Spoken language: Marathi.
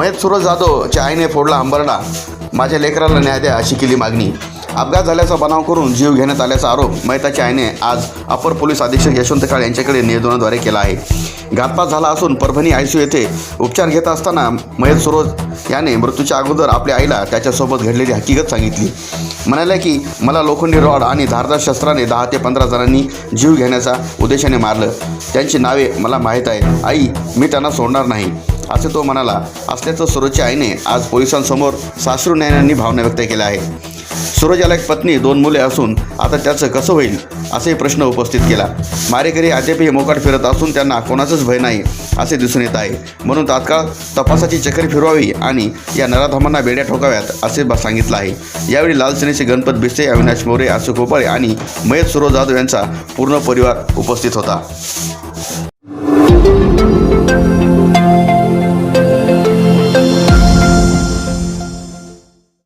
मयत सुरज जाधवच्या आईने फोडला अंबरडा. माझ्या लेकराला न्याय द्या अशी केली मागणी. अपघात झाल्याचा बनाव करून जीव घेण्यात आल्याचा आरोप मयताच्या आईने आज अपर पोलीस अधीक्षक यशवंत काळे यांच्याकडे निवेदनाद्वारे केला आहे. घातपात झाला असून परभणी आयसीयू येथे उपचार घेत असताना मयत सुरोज याने मृत्यूच्या अगोदर आपल्या आईला त्याच्यासोबत घडलेली हकीकत सांगितली. म्हणाले की मला लोखंडी रॉड आणि धारदार शस्त्राने दहा ते पंधरा जणांनी जीव घेण्याचा उद्देशाने मारलं. त्यांची नावे मला माहीत आहे आई मी त्यांना सोडणार नाही. असे तो म्हणाला असल्याचं सूरजच्या आईने आज पोलिसांसमोर साश्रू नयनांनी भावना व्यक्त केल्या आहे सूरज याला एक पत्नी दोन मुले असून आता त्याचं कसं होईल असे प्रश्न उपस्थित केला. मारेकरी अद्यापही मोकाट फिरत असून त्यांना कोणाचंच भय नाही असे दिसून येत आहे. म्हणून तात्काळ तपासाची चक्री फिरवावी आणि या नराधमांना बेड्या ठोकाव्यात असे सांगितलं आहे. यावेळी लाल सेनेचे गणपत भिसे अविनाश मोरे अशोक गोपाळे आणि मयत सुरो जाधव यांचा पूर्ण परिवार उपस्थित होता.